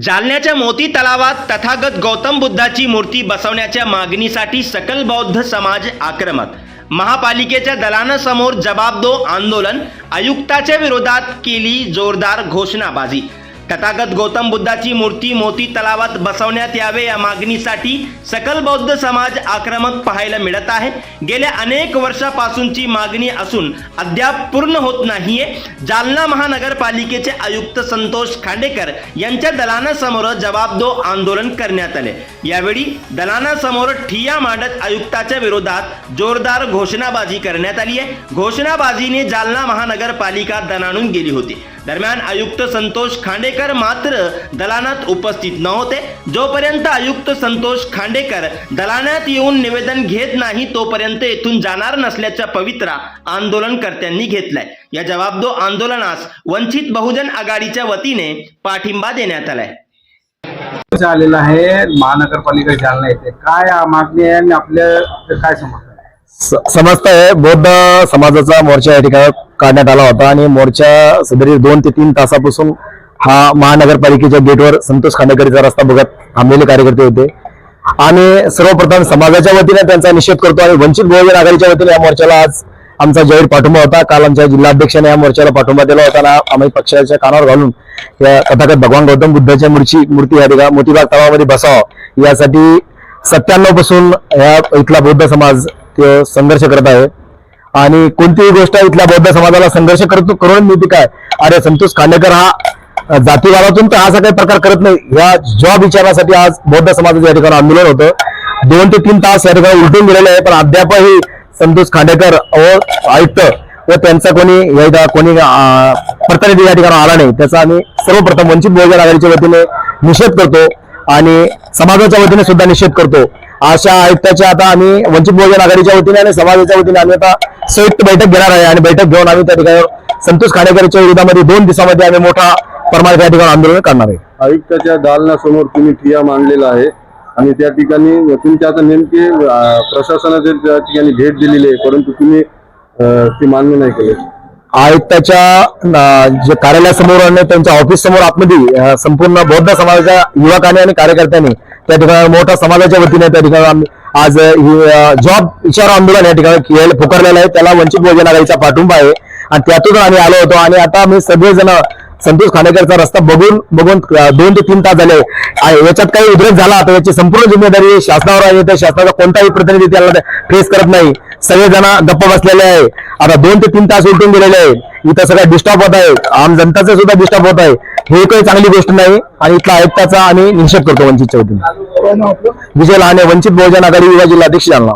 जालन्याच्या मोती तलावात तथागत गौतम बुद्धाची मूर्ती बसवण्याच्या मागणीसाठी सकल बौद्ध समाज आक्रमक. महापालिकेच्या दलानासमोर जबाबदो आंदोलन आयुक्ताच्या विरोधात केली जोरदार घोषणाबाजी. तथागत गौतम बुद्धाची मूर्ती मोती तलावात बसवण्यात यावे या मागणीसाठी सकल बौद्ध समाज आक्रमक पाहायला मिळत आहे. गेल्या अनेक वर्षापासूनची मागणी असून अद्याप पूर्ण होत नाहीये. जालना महानगरपालिकेचे आयुक्त संतोष खांडेकर यांच्या दलानासमोर जबाबदो आंदोलन करण्यात आले. यावेळी दलानासमोर ठिया मांडत आयुक्ताच्या विरोधात जोरदार घोषणाबाजी करण्यात आली आहे. घोषणाबाजीने जालना महानगरपालिका दणाणून गेली होती. दरम्यान आयुक्त संतोष खांडे खांडेकर मात्र दलानात उपस्थित नव्हते. जोपर्यंत आयुक्त संतोष खांडेकर दलानात येऊन निवेदन घेत नाही तोपर्यंत येथून जाणार नसल्याचा पवित्रा आंदोलनकर्त्यांनी घेतलाय. या जबाबदो आंदोलनास वंचित बहुजन आघाडीच्या वतीने पाठिंबा देण्यात आलाय. आलेला आहे महानगरपालिका जालना येथे काय मागणी आहे आणि आपल्या आपलं काय समजतं समजत आहे. बौद्ध समाजाचा मोर्चा या ठिकाणी काढण्यात आला होता आणि मोर्चा सदरी दोन ते तीन तासापासून हा महानगरपालिकेच्या गेटवर संतोष खांडेकरीचा रस्ता बघत थांबलेले कार्यकर्ते होते. आणि सर्वप्रथम समाजाच्या वतीने त्यांचा निषेध करतो आणि वंचित बहुजन आघाडीच्या वतीने या मोर्चाला आज आमचा जाहीर पाठिंबा होता. काल आमच्या जिल्हाध्यक्षाने या मोर्चाला पाठिंबा दिला होता आम्ही पक्षाच्या कानावर घालून या तथागत भगवान गौतम बुद्धाच्या मूर्ची मूर्ती या ठिकाणी मोतीबाग तलावामध्ये बसावं. यासाठी सत्त्याण्णवपासून या इथला बौद्ध समाज ते संघर्ष करत आहे. आणि कोणतीही गोष्ट इथल्या बौद्ध समाजाला संघर्ष करतो करून मिळते काय? अरे संतोष खांडेकर हा जातीवादातून तर असा काही प्रकार करत नाही. या जॉब विचारण्यासाठी आज बौद्ध समाजाचं या ठिकाणी आंदोलन होतं. दोन ते तीन तास या ठिकाणी उलटून गेलेले आहे पण अद्यापही संतोष खांडेकर व आयुक्त व त्यांचा कोणी या कोणी प्रतिनिधी या ठिकाणी आला नाही. त्याचा आम्ही सर्वप्रथम वंचित बहुजन आघाडीच्या वतीने निषेध करतो आणि समाजाच्या वतीने सुद्धा निषेध करतो. अशा आयुक्ताच्या आता आम्ही वंचित बहुजन आघाडीच्या वतीने आणि समाजाच्या वतीने आम्ही आता संयुक्त बैठक घेणार आहे आणि बैठक घेऊन आम्ही त्या ठिकाणी संतोष खाडेकरच्या विरोधामध्ये दोन दिवसामध्ये आम्ही मोठा प्रमाणात या ठिकाणी आंदोलन करणार आहे. आयुक्ताच्या दालनासमोर तुम्ही ठिया मांडलेला आहे आणि त्या ठिकाणी तुमच्या आता नेमके प्रशासनाचे त्या ठिकाणी भेट दिलेली आहे परंतु तुम्ही ती मान्य नाही केले. आयुक्ताच्या जे कार्यालयासमोर आणि त्यांच्या ऑफिस समोर आतमध्ये संपूर्ण बौद्ध समाजाच्या युवकांनी आणि कार्यकर्त्यांनी त्या ठिकाणी मोठ्या समाजाच्या वतीने त्या ठिकाणी आम्ही आज जॉब विचार आंदोलन या ठिकाणी पुकारलेलं आहे. त्याला वंचित बहुजन आघाडीचा पाठिंबा आहे. आणि त्यातून आम्ही आलो होतो. आणि आता आम्ही सगळेजण संतोष खानेकरचा रस्ता बघून बघून दोन ते तीन तास झाले. याच्यात काही उद्रेक झाला तर याची संपूर्ण जिम्मेदारी शासनावर आहे तर शासनाचा कोणताही प्रतिनिधी त्याला फेस करत नाही. सगळेजण गप्प बसलेले आहे. आता दोन ते तीन तास उलटून गेलेले आहे. इथं सगळं डिस्टर्ब होत आहे. आम जनताचं सुद्धा डिस्टर्ब होत आहे. हे काही चांगली गोष्ट नाही आणि इथला आयुक्ताचा आम्ही निषेध करतो वंचितच्या वतीने. विजय लहाने वंचित बहुजन आघाडी युवा जिल्हाध्यक्ष जालना